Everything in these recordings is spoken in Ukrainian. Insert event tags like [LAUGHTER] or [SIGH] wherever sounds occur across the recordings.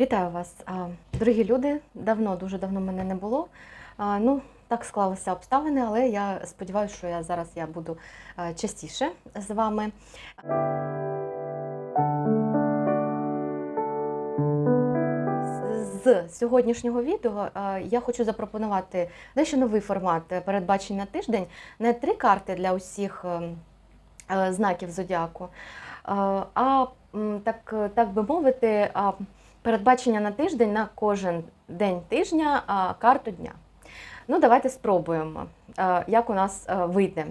Вітаю вас, дорогі люди. Давно, дуже давно мене не було. Ну, так склалися обставини, але я сподіваюся, що я зараз я буду частіше з вами. З сьогоднішнього відео е, я хочу запропонувати дещо новий формат е, передбачень на тиждень. Не три карти для усіх ем, е, знаків зодіаку, е, а так, так би мовити, передбачення на тиждень на кожен день тижня, карту дня. Ну, давайте спробуємо, як у нас вийде.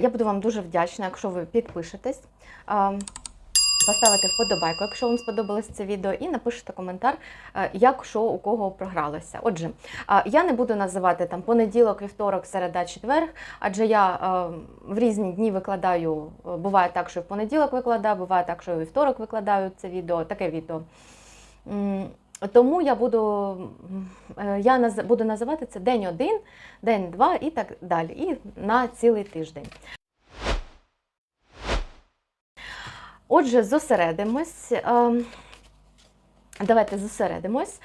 Я буду вам дуже вдячна, якщо ви підпишетесь, а, поставите вподобайку, якщо вам сподобалось це відео, і напишете коментар, е, як що у кого програлося. Отже, я не буду називати там понеділок, вівторок, середа, четвер, адже я е, в різні дні викладаю. е, Буває так, що в понеділок викладаю, буває так, що у вівторок викладаю це відео, таке відео. Тому я буду, е, я наз- буду називати це день один, день два і так далі. І на цілий тиждень. Отже, зосередимось. е, Давайте зосередимось.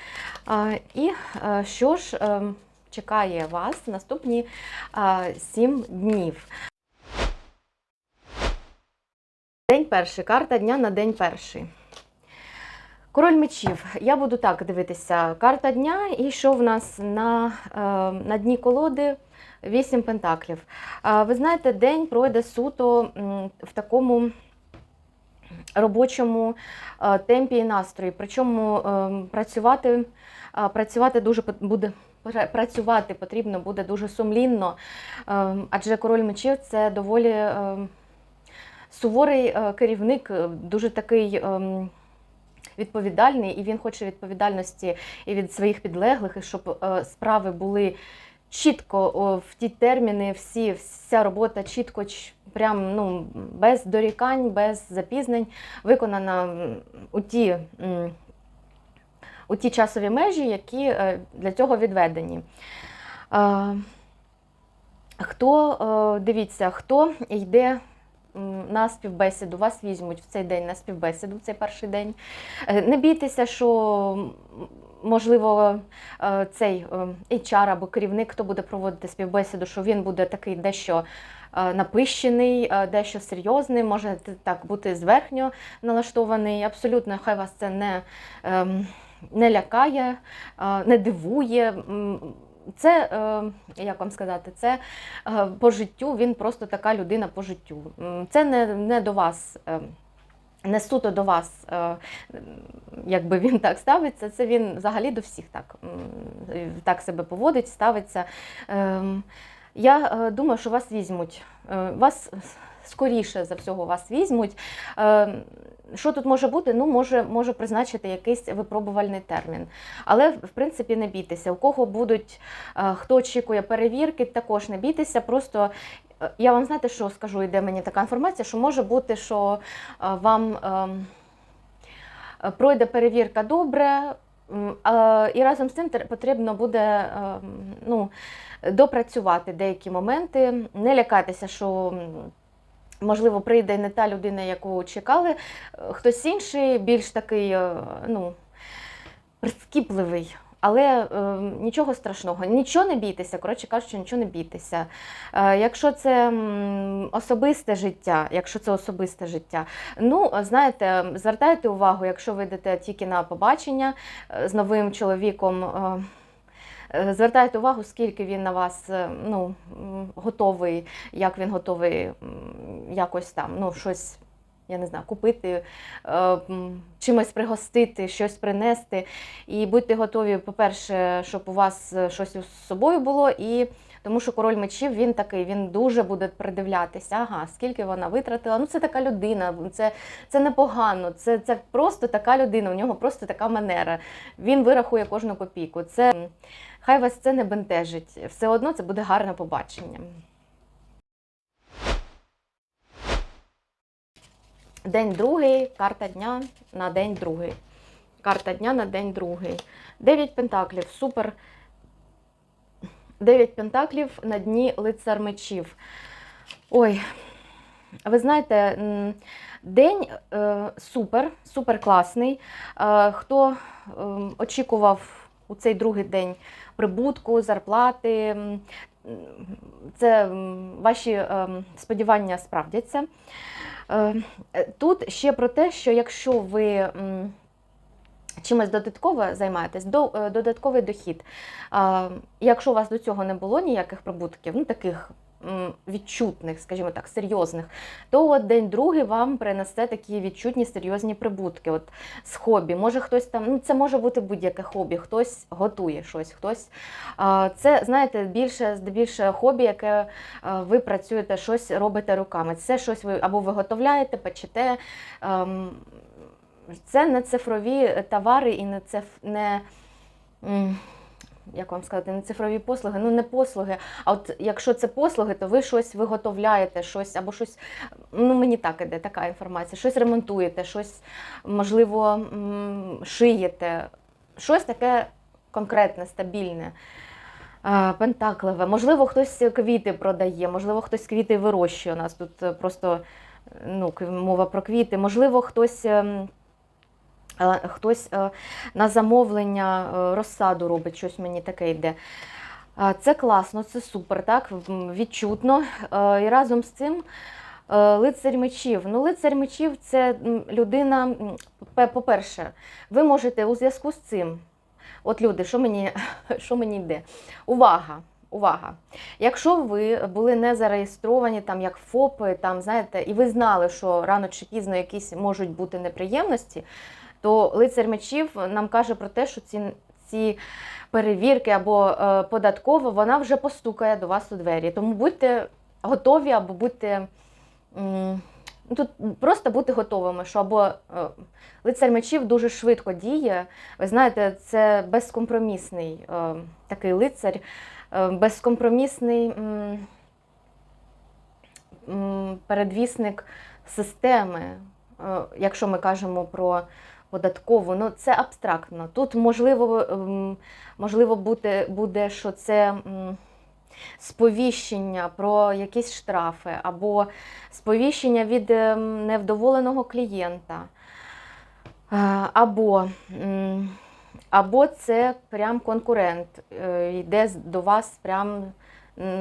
Е, І е, що ж е, чекає вас наступні е, сім днів? День перший. Карта дня на день перший. Король мечів. Я буду так дивитися. Карта дня, і що в нас на, е, на дні колоди? Вісім пентаклів. Е, ви знаєте, день пройде суто в такому робочому е, темпі і настрої. Причому е, працювати, е, працювати дуже буде. Працювати потрібно буде дуже сумлінно, е, адже король мечів це доволі е, суворий е, керівник, дуже такий ем, відповідальний, і він хоче відповідальності і від своїх підлеглих, і щоб справи були чітко в ті терміни, всі, вся робота чітко, прям ну, без дорікань, без запізнень, виконана у ті. У ті часові межі, які е, для цього відведені. Хто, дивіться, хто йде на співбесіду, вас візьмуть в цей день на співбесіду, в цей перший день. Е, Не бійтеся, що можливо е, цей е, HR або керівник, хто буде проводити співбесіду, що він буде такий дещо е, напищений, дещо серйозний, може так бути зверхньо налаштований. Абсолютно, хай вас це не, ем, не лякає, не дивує. Це, як вам сказати, це по життю, він просто така людина по життю. Це не, не до вас. Не суто до вас, е, якби він так ставиться, це він взагалі до всіх так, так себе поводить, ставиться. Ем, Я е, думаю, що вас візьмуть. Е, Вас скоріше за всього вас візьмуть. Що тут може бути? Ну, може, може призначити якийсь випробувальний термін. Але, в принципі, не бійтеся. У кого будуть, е, хто очікує перевірки, також не бійтеся. Просто е, я вам знаєте, що скажу, йде мені така інформація, що може бути, що е, вам ем, пройде перевірка добре. І разом з цим потрібно буде ем, ну, допрацювати деякі моменти. Не лякайтеся, що можливо прийде не та людина, яку чекали. Е, Хтось інший, більш такий е, ну, прискіпливий. Але е, нічого страшного, нічого не бійтеся, коротше кажучи, нічого не бійтеся. Е, якщо це особисте життя, якщо це особисте життя, ну знаєте, звертайте увагу, якщо ви йдете тільки на побачення е, з новим чоловіком. Е, Звертайте увагу, скільки він на вас е, ну, готовий, як він готовий якось там ну, щось, я не знаю, купити, е, чимось пригостити, щось принести. І будьте готові, по-перше, щоб у вас е, щось з собою було. І тому що король мечів він такий, він дуже буде придивлятися, ага, скільки вона витратила. Ну, це така людина, це, це непогано, це, це просто така людина, у нього просто така манера. Він вирахує кожну копійку. Це хай вас це не бентежить. Все одно це буде гарне побачення. День другий, карта дня на день другий. Карта дня на день другий. Дев'ять пентаклів, супер. Дев'ять пентаклів на дні лицар мечів. Ой, ви знаєте, День е, супер, супер класний. Е, хто е, очікував у цей другий день прибутку, зарплати, це ваші е, сподівання справдяться. Е, е, Тут ще про те, що якщо ви чимось додатково займаєтесь, додатковий дохід. Якщо у вас до цього не було ніяких прибутків, ну таких відчутних, скажімо так, серйозних, то от день другий вам принесе такі відчутні серйозні прибутки. От з хобі. Може хтось там, ну це може бути будь-яке хобі, хтось готує щось, хтось. Це, знаєте, більше здебільше хобі, яке а, ви працюєте, щось робите руками. Це щось ви або виготовляєте, печете. ем, Це не цифрові товари і не циф... не. Як вам сказати, не цифрові послуги, ну не послуги. А от якщо це послуги, то ви щось виготовляєте, щось або щось. Ну мені так іде така інформація. Щось ремонтуєте, щось можливо шиєте, щось таке конкретне, стабільне. е, Пентакливе. Можливо, хтось квіти продає, можливо, хтось квіти вирощує. У нас тут просто ну, мова про квіти. Можливо, хтось. Хтось е, на замовлення е, розсаду робить, щось мені таке йде. Е, Це класно, це супер, так? Відчутно. І разом з цим е, лицар мечів. Ну, лицар мечів це людина, по-перше, ви можете у зв'язку з цим. От люди, що мені, [LAUGHS] що мені йде? Увага! Увага! Якщо ви були не зареєстровані там як ФОПи, там знаєте, і ви знали, що рано чи пізно якісь можуть бути неприємності, то лицар мечів нам каже про те, що ці, ці перевірки або е, податково вона вже постукає до вас у двері. Тому будьте готові або будьте. ну, Тут просто бути готовими, що або е, лицар мечів дуже швидко діє. Ви знаєте, це безкомпромісний е, такий лицар, безкомпромісний передвісник системи, якщо ми кажемо про податкову, ну це абстрактно. Тут можливо, ем, можливо бути, буде, що це сповіщення про якісь штрафи або сповіщення від ем, невдоволеного клієнта. Е, Або, або це прям конкурент е, йде до вас прям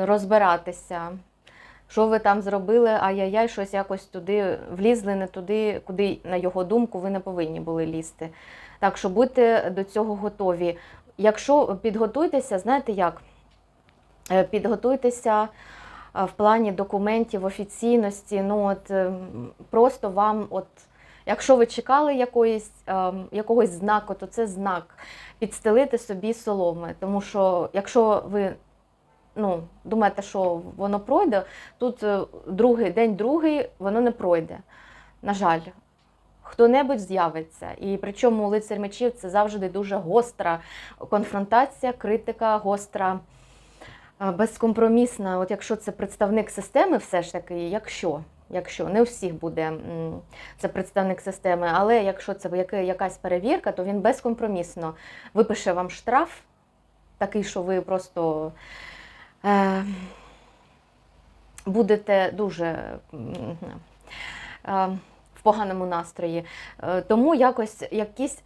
розбиратися. Що ви там зробили, ай-яй-яй, щось якось туди влізли, не туди, куди, на його думку, ви не повинні були лізти. Так що будьте до цього готові. Якщо підготуйтеся, знаєте як? Е, Підготуйтеся е, в плані документів, офіційності. Ну, от, е, просто вам, от, якщо ви чекали якоїсь, якогось знаку, то це знак. Підстелити собі соломи. Тому що якщо ви ну, думаєте, що воно пройде, тут е, другий день другий воно не пройде. На жаль, хто-небудь з'явиться. І причому лицар мечів це завжди дуже гостра конфронтація, критика, гостра, е, безкомпромісна. От якщо це представник системи, все ж таки, якщо. Якщо не у всіх буде це представник системи, але якщо це якась перевірка, то він безкомпромісно випише вам штраф, такий, що ви просто будете дуже е, в поганому настрої. Е, Тому якось якісь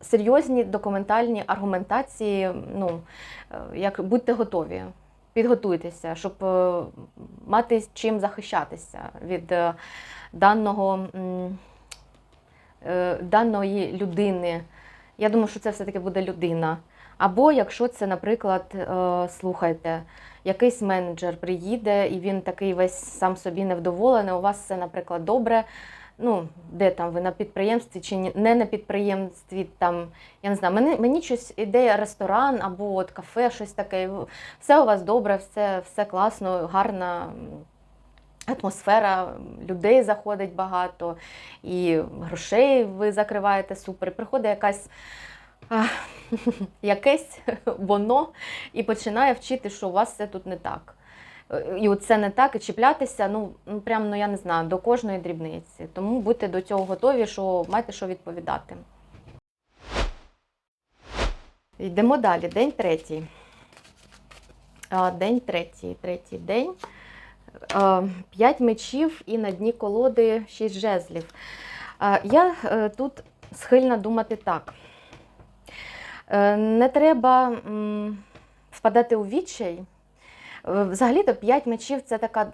серйозні документальні аргументації, ну, е, як будьте готові. Підготуйтеся, щоб е, мати чим захищатися від е, даного, е, даної людини. Я думаю, що це все-таки буде людина. Або якщо це, наприклад, е, слухайте, якийсь менеджер приїде і він такий весь сам собі невдоволений, у вас все, наприклад, добре. Ну, де там ви на підприємстві чи не на підприємстві, там, я не знаю, мені, мені щось іде ресторан або от кафе, щось таке. Все у вас добре, все, все класно, гарна атмосфера, людей заходить багато, і грошей ви закриваєте супер. Приходить якась [LAUGHS] якесь [LAUGHS] воно і починає вчити, що у вас все тут не так. Е, І це не так, і чіплятися, ну, ну прям, ну я не знаю, до кожної дрібниці. Тому будьте до цього готові, що маєте що відповідати. Йдемо далі. День третій. День третій. Третій день. 5 мечів і на дні колоди 6 жезлів. Я е, тут схильна думати так. Е, Не треба впадати у відчай. Е, Взагалі-то 5 мечів це така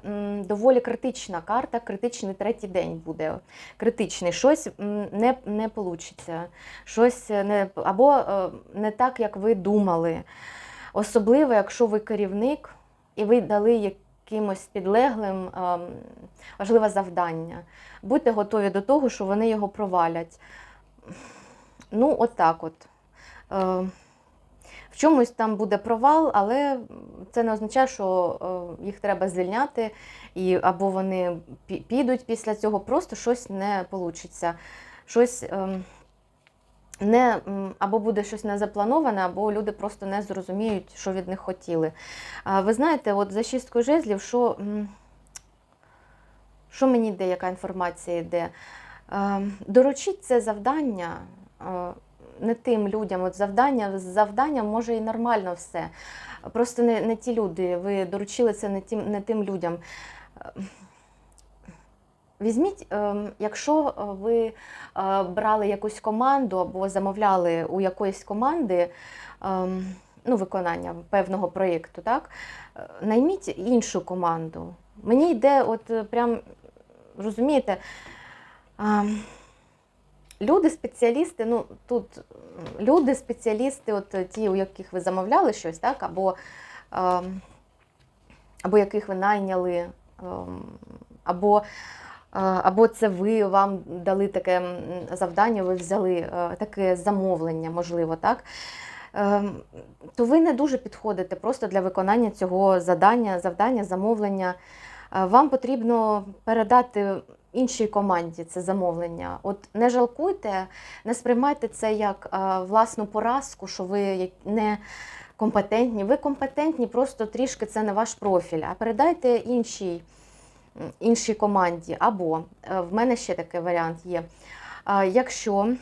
доволі критична карта, критичний третій день буде. Критичний. Щось не, не вийде. Щось не, або е, не так, як ви думали. Особливо, якщо ви керівник і ви дали якимось підлеглим важливе завдання. Будьте готові до того, що вони його провалять. Ну, от так от. Е, в чомусь там буде провал, але це не означає, що е, їх треба звільняти, і, або вони підуть після цього, просто щось не вийде. Щось ем, не, або буде щось не заплановане, або люди просто не зрозуміють, що від них хотіли. А ви знаєте, от за шісткою жезлів, що, що мені йде, яка інформація йде? Е, Доручіть це завдання е, не тим людям. От завдання, з завданням може і нормально все. Просто не, не ті люди. Ви доручили це не тим, не тим людям. Візьміть, ем, якщо е, ви е, брали якусь команду або замовляли у якоїсь команди ем, ну, виконання певного проєкту, так? е, найміть іншу команду. Мені йде, от прям, розумієте, ем, люди, спеціалісти, ну тут люди, спеціалісти, от е, ті, у яких ви замовляли щось, так? або, ем, або яких ви найняли, ем, або а, Або це ви вам дали таке завдання, ви взяли е, таке замовлення, можливо, так? Ем, То ви не дуже підходите просто для виконання цього завдання, завдання, замовлення. Е, Вам потрібно передати іншій команді це замовлення. От не жалкуйте, не сприймайте це як е, власну поразку, що ви не компетентні. Ви компетентні, просто трішки це не ваш профіль, а передайте іншій іншій команді. Або е, в мене ще такий варіант є. А, Якщо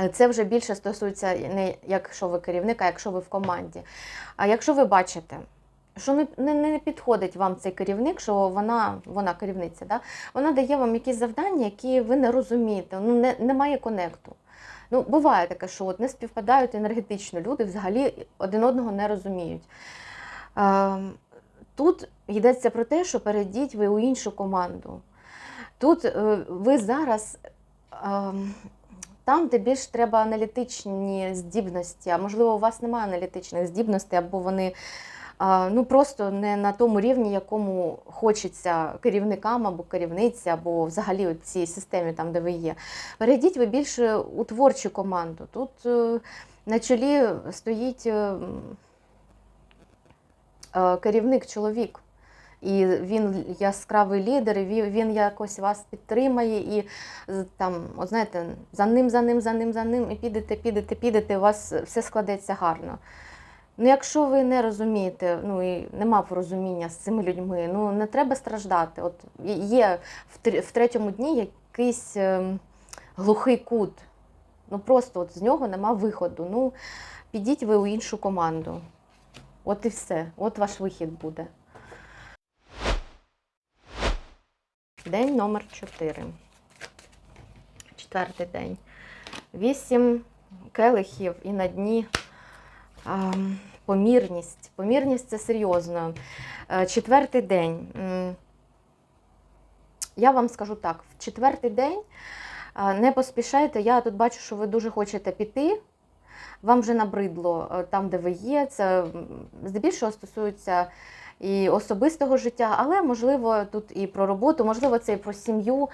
е, це вже більше стосується не якщо ви керівник, а якщо ви в команді. А якщо ви бачите, що не, не, не підходить вам цей керівник, що вона, вона керівниця, да? вона дає вам якісь завдання, які ви не розумієте, ну не, немає конекту. Ну, буває таке, що от не співпадають енергетично люди, взагалі один одного не розуміють. Ем, Тут йдеться про те, що перейдіть ви у іншу команду. Тут е, ви зараз ем, там, де більш треба аналітичні здібності, а можливо, у вас немає аналітичних здібностей, або вони ну, просто не на тому рівні, якому хочеться керівникам або керівниці, або взагалі у цій системі, там, де ви є. Перейдіть ви більше у творчу команду. Тут е, на чолі стоїть. е, е, керівник чоловік. І він яскравий лідер, і він якось вас підтримає, і там, от знаєте, за ним, за ним, за ним, за ним, і підете, підете, підете, у вас все складеться гарно. Ну, якщо ви не розумієте, ну і нема порозуміння з цими людьми, ну не треба страждати. От є в, тр- в третьому дні якийсь ем, глухий кут. Ну просто от з нього нема виходу. Ну, підіть ви у іншу команду. От і все. От ваш вихід буде. День номер 4. Четвертий день. Вісім келихів і на дні помірність. Помірність це серйозно. Е, Четвертий день. Я вам скажу так: в четвертий день е, не поспішайте. Я тут бачу, що ви дуже хочете піти. Вам вже набридло е, там, де ви є. Це здебільшого стосується і особистого життя, але можливо тут і про роботу, можливо, це і про сім'ю.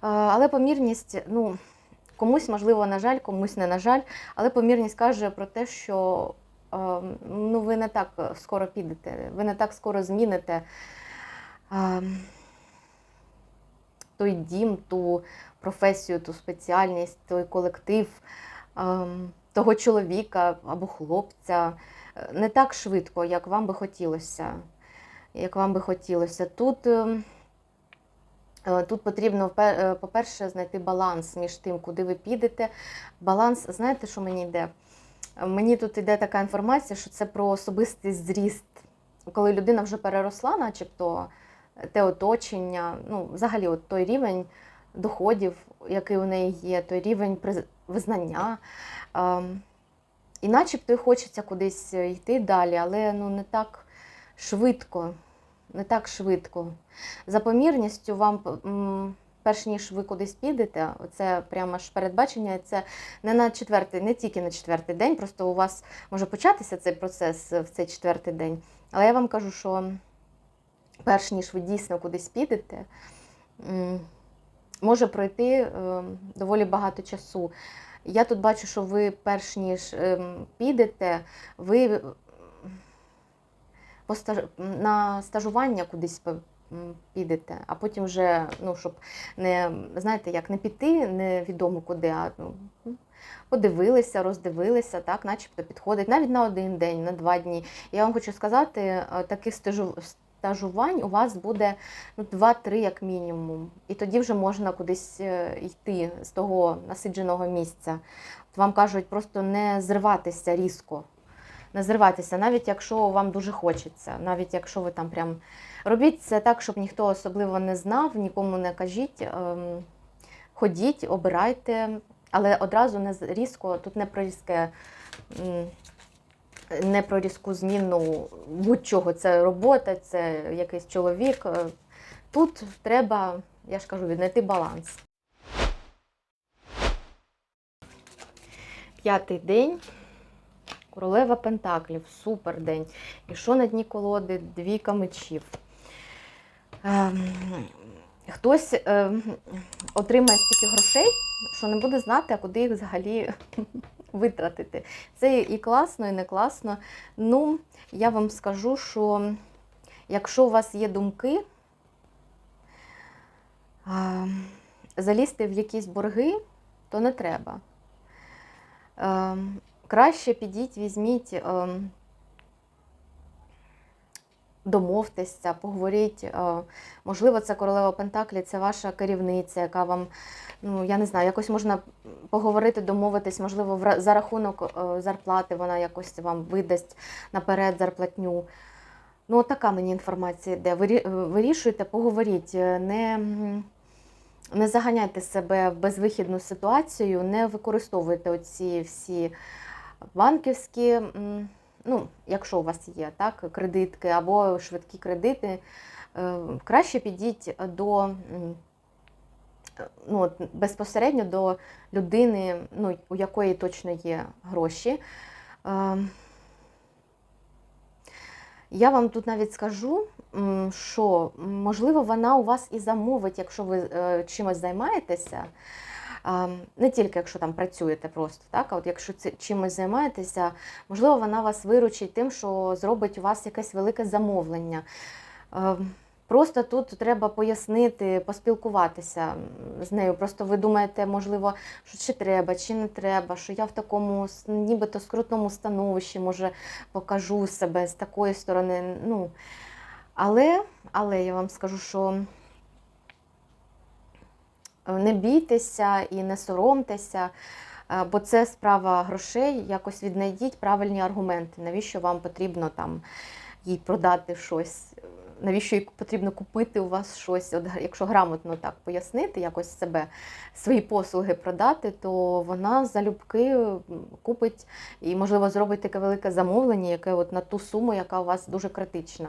Але помірність, ну, комусь, можливо, на жаль, комусь не на жаль, але помірність каже про те, що е, ну, ви не так скоро підете, ви не так скоро зміните е, той дім, ту професію, ту спеціальність, той колектив е, того чоловіка або хлопця е, не так швидко, як вам би хотілося. Як вам би хотілося. Тут, е, е, тут потрібно, е, по-перше, знайти баланс між тим, куди ви підете. Баланс, знаєте, що мені йде? Мені тут йде така інформація, що це про особистий зріст. коли людина вже переросла, начебто те оточення, ну, взагалі, от той рівень доходів, який у неї є, той рівень визнання. Ем, і начебто і хочеться кудись йти далі, але ну, не так швидко. Не так швидко. За помірністю вам, перш ніж ви кудись підете, це прямо ж передбачення, це не на четвертий, не тільки на четвертий день, просто у вас може початися цей процес в цей четвертий день. Але я вам кажу, що перш ніж ви дійсно кудись підете, може пройти е, доволі багато часу. Я тут бачу, що ви перш ніж ем, підете, ви на стажування кудись підете, а потім вже, ну, щоб не, знаєте, як не піти невідомо куди, а ну, подивилися, роздивилися, так, начебто підходить навіть на один день, на два дні. Я вам хочу сказати, е, таких стажу- стажувань у вас буде ну, 2-3 як мінімум. І тоді вже можна кудись е, йти з того насидженого місця. От Вам кажуть, просто не зриватися різко. Не зриватися, навіть якщо вам дуже хочеться, навіть якщо ви там прям робіть це так, щоб ніхто особливо не знав, нікому не кажіть. ем, Ходіть, обирайте, але одразу не різко, тут не про різке, не про різку зміну будь-чого. Це робота, це якийсь чоловік. Е, Тут треба, я ж кажу, віднайти баланс. П'ятий день. Королева Пентаклів, супер день. І що на дні колоди? Двійка мечів. Ем, хтось ем, отримає стільки грошей, що не буде знати, а куди їх взагалі [LAUGHS] витратити. Це і класно, і не класно. Ну, я вам скажу, що якщо у вас є думки, ем, залізти в якісь борги, то не треба. Краще підіть, візьміть, ем, домовтеся, поговоріть. Е, можливо, це королева Пентаклі, це ваша керівниця, яка вам, ну я не знаю, якось можна поговорити, домовитись, можливо, за рахунок е, зарплати вона якось вам видасть наперед зарплатню. Ну, от така мені інформація йде. Е, Вирішуйте, поговоріть, не, не заганяйте себе в безвихідну ситуацію, не використовуйте оці всі банківські, ну, якщо у вас є так, кредитки або швидкі кредити, е, краще підіть до ну, безпосередньо до людини, ну, у якої точно є гроші. Е, Я вам тут навіть скажу, що можливо вона у вас і замовить, якщо ви е, чимось займаєтеся. Не тільки якщо там працюєте просто, так, а от якщо чимось займаєтеся, можливо, вона вас виручить тим, що зробить у вас якесь велике замовлення. Е, Просто тут треба пояснити, поспілкуватися з нею. Просто ви думаєте, можливо, що чи треба, чи не треба, що я в такому нібито скрутному становищі, може, покажу себе з такої сторони. Ну, але, але я вам скажу, що не бійтеся і не соромтеся, е, бо це справа грошей. Якось віднайдіть правильні аргументи, навіщо вам потрібно там їй продати щось, е, навіщо їй потрібно купити у вас щось. От, якщо грамотно так пояснити, якось себе, свої послуги продати, то вона залюбки купить і, можливо, зробить таке велике замовлення, яке от на ту суму, яка у вас дуже критична.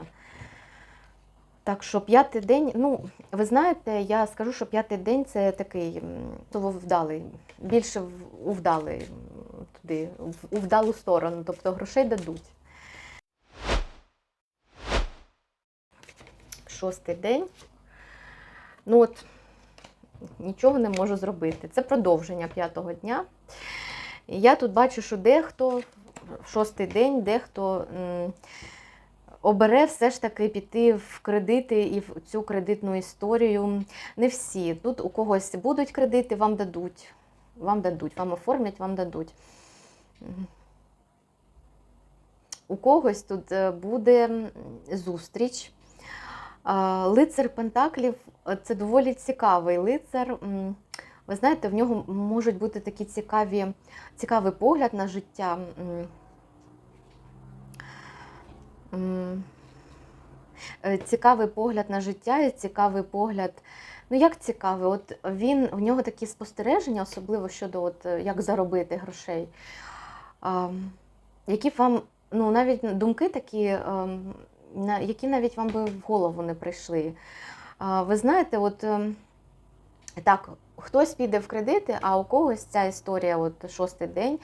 Так що п'ятий день, ну, ви знаєте, я скажу, що п'ятий день це такий вдалий, більше у вдалий туди, у вдалу сторону, тобто грошей дадуть. Шостий день. Ну от, нічого не можу зробити. Це продовження п'ятого дня. І я тут бачу, що дехто шостий день, дехто. м, обере все ж таки піти в кредити і в цю кредитну історію. Не всі. Тут у когось будуть кредити, вам дадуть. Вам дадуть, вам оформлять, вам дадуть. У когось тут е, буде зустріч. Лицар Пентаклів е, це доволі цікавий лицар. Ви знаєте, в нього можуть бути такі цікаві, цікавий погляд на життя. Е, цікавий погляд на життя і цікавий погляд. Ну, як цікавий, от він у нього такі спостереження, особливо щодо от, е, як заробити грошей. Які вам, ну, навіть думки такі, на- які навіть вам би в голову не прийшли. Ви знаєте, от ем, так, хтось піде в кредити, а у когось ця історія, от шостий день,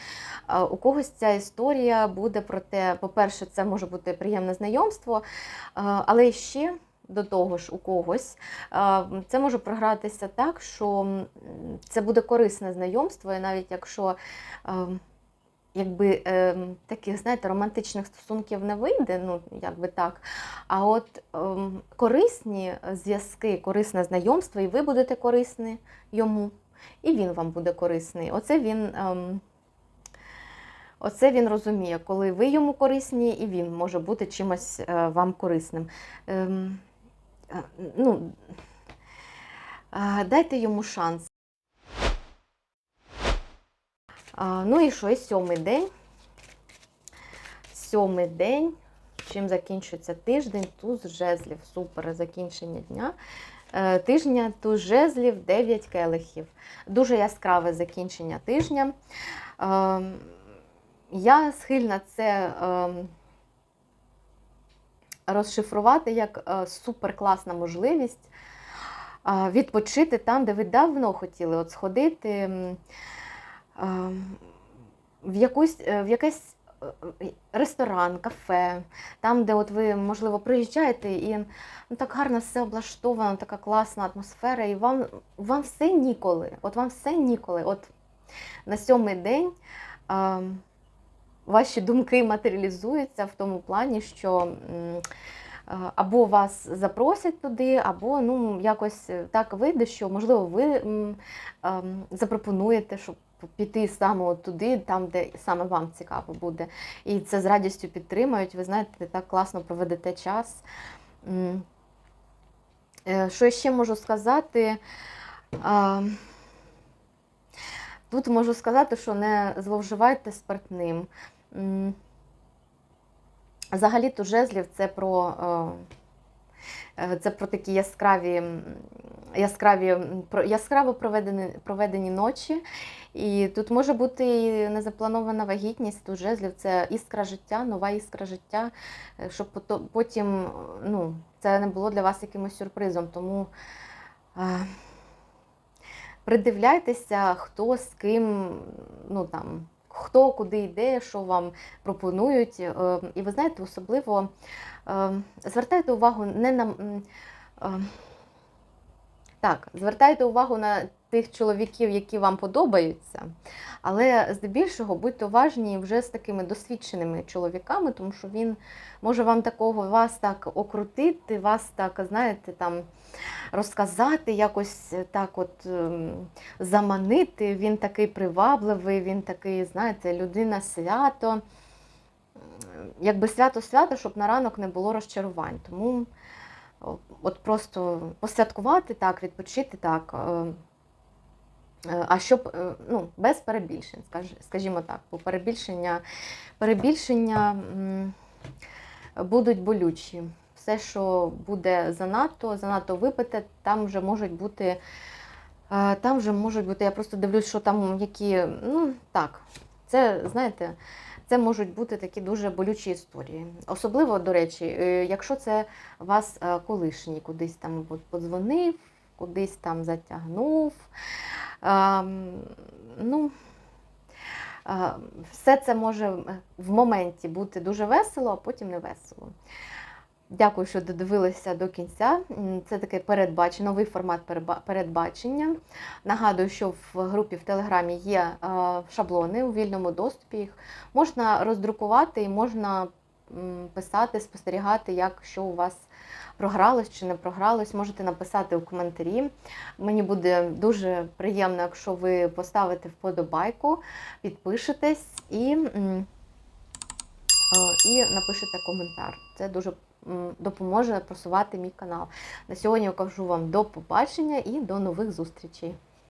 у когось ця історія буде про те, по-перше, це може бути приємне знайомство, але ще до того ж, у когось це може програтися так, що це буде корисне знайомство, і навіть якщо якби ем, таких, знаєте, романтичних стосунків не вийде, ну якби так. А от ем, корисні зв'язки, корисне знайомство, і ви будете корисні йому, і він вам буде корисний. Оце він. Ем, Оце він розуміє, коли ви йому корисні, і він може бути чимось е, вам корисним. Ем, е, ну, е, дайте йому шанс. Ну і що, і сьомий день. Сьомий день. Чим закінчується тиждень? Туз жезлів. Супер закінчення дня. Е, Тижня туз жезлів, 9 келихів. Дуже яскраве закінчення тижня. Ем, Я схильна це ем, розшифрувати як е, суперкласна можливість е, відпочити там, де ви давно хотіли от сходити в, якусь, е, в якийсь е, ресторан, кафе, там, де от ви, можливо, приїжджаєте і ну, так гарно все облаштовано, така класна атмосфера, і вам, вам все ніколи. От вам все ніколи. От на сьомий день. ем, ваші думки матеріалізуються в тому плані, що е, або вас запросять туди, або ну, якось так вийде, що можливо ви м, запропонуєте, щоб піти саме от туди, там, де саме вам цікаво буде. І це з радістю підтримають. Ви знаєте, так класно проведете час. Е, Що я ще можу сказати? Тут можу сказати, що не зловживайте спиртним. Взагалі то жезлів це про, е, е, це про такі яскраві, яскраві, яскраво проведені, проведені ночі. І тут може бути і незапланована вагітність, тут жезлів це іскра життя, нова іскра життя, е, щоб потім ну, це не було для вас якимось сюрпризом. Тому е, придивляйтеся, хто з ким, ну там, хто куди йде, що вам пропонують. Е, І ви знаєте, особливо е, звертайте увагу не на. Так, звертайте увагу на тих чоловіків, які вам подобаються, але здебільшого будьте уважні вже з такими досвідченими чоловіками, тому що він може вам такого вас так окрутити, вас так, знаєте, там розказати, якось так от ем, заманити. Він такий привабливий, він такий, знаєте, людина свято. Якби свято-свято, щоб на ранок не було розчарувань. Тому от просто посвяткувати так, відпочити так. е, е, А щоб е, ну, без перебільшень, скажімо так, бо перебільшення, перебільшення будуть болючі. Все, що буде занадто, занадто випите, там вже можуть бути. Там вже можуть бути, я просто дивлюсь, що там які. Ну так, це знаєте, це можуть бути такі дуже болючі історії. Особливо, до речі, е, якщо це вас е, колишній кудись там подзвонив, кудись там затягнув. Ем, ну, е, все це може в моменті бути дуже весело, а потім не весело. Дякую, що додивилися до кінця. Це такий передбач... новий формат передбачення. Нагадую, що в групі в Телеграмі є е, шаблони у вільному доступі. Їх можна роздрукувати і можна писати, спостерігати, як що у вас програлось чи не програлось. Можете написати у коментарі. Мені буде дуже приємно, якщо ви поставите вподобайку, підпишетесь і. Е, і напишете коментар. Це дуже допоможе просувати мій канал. На сьогодні я кажу вам до побачення і до нових зустрічей.